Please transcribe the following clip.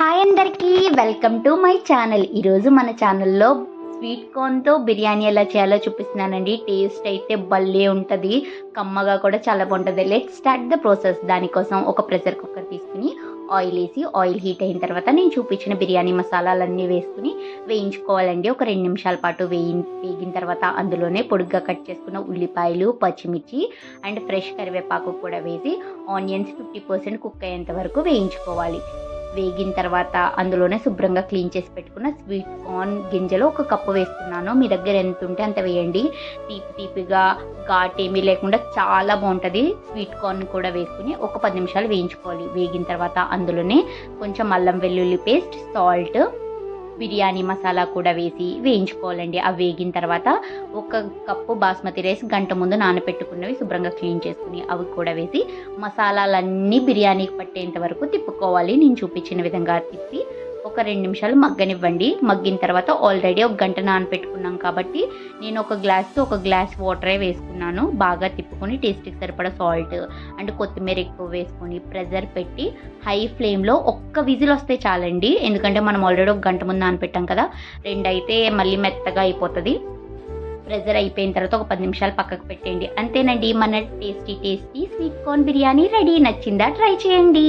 Hi అందరికీ welcome to my channel. ఈరోజు మన ఛానల్లో స్వీట్ కార్న్తో బిర్యానీ ఎలా చేయాలో చూపిస్తున్నానండి. టేస్ట్ అయితే భలే ఉంటుంది. కమ్మగా కూడా చాలా బాగుంటుంది. లెట్ స్టార్ట్ ద ప్రాసెస్ దానికోసం ఒక ప్రెషర్ కుక్కర్ తీసుకుని ఆయిల్ వేసి ఆయిల్ హీట్ అయిన తర్వాత నేను చూపించిన బిర్యానీ మసాలాలన్నీ వేసుకుని వేయించుకోవాలండి. ఒక రెండు నిమిషాల పాటు వేయి వేగిన తర్వాత అందులోనే పొడుగ్గా కట్ చేసుకున్న ఉల్లిపాయలు పచ్చిమిర్చి అండ్ ఫ్రెష్ కరివేపాకు కూడా వేసి ఆనియన్స్ ఫిఫ్టీ పర్సెంట్ కుక్ అయ్యేంత వరకు వేయించుకోవాలి. వేగిన తర్వాత అందులోనే శుభ్రంగా క్లీన్ చేసి పెట్టుకున్న స్వీట్ కార్న్ గింజలు ఒక కప్పు వేస్తున్నాను. మీ దగ్గర ఎంత ఉంటే అంత వేయండి. తీపి తీపిగా ఘాట్ ఏమీ లేకుండా చాలా బాగుంటుంది. స్వీట్ కార్న్ కూడా వేసుకుని ఒక పది నిమిషాలు వేయించుకోవాలి. వేగిన తర్వాత అందులోనే కొంచెం అల్లం వెల్లుల్లి పేస్ట్ సాల్ట్ బిర్యానీ మసాలా కూడా వేసి వేయించుకోవాలండి. అవి వేగిన తర్వాత ఒక కప్పు బాస్మతి రైస్ గంట ముందు నానబెట్టుకున్నవి శుభ్రంగా క్లీన్ చేసుకుని అవి కూడా వేసి మసాలాలన్నీ బిర్యానీకి పట్టేంత వరకు తిప్పుకోవాలి. నేను చూపించిన విధంగా తిప్పి ఒక రెండు నిమిషాలు మగ్గనివ్వండి. మగ్గిన తర్వాత ఆల్రెడీ ఒక గంట నానపెట్టుకున్నాం కాబట్టి నేను ఒక గ్లాస్తో ఒక గ్లాస్ వాటరే వేసుకున్నాను. బాగా తిప్పుకొని టేస్ట్కి సరిపడా సాల్ట్ అండ్ కొత్తిమీర ఎక్కువ వేసుకొని ప్రెజర్ పెట్టి హై ఫ్లేమ్లో ఒక్క విజిల్ వస్తే చాలండి. ఎందుకంటే మనం ఆల్రెడీ ఒక గంట ముందు నానపెట్టాం కదా. రెండు అయితే మళ్ళీ మెత్తగా అయిపోతుంది. ప్రెజర్ అయిపోయిన తర్వాత ఒక పది నిమిషాలు పక్కకు పెట్టేయండి. అంతేనండి. మన tasty tasty sweet corn biryani ready. నచ్చిందా? ట్రై చేయండి.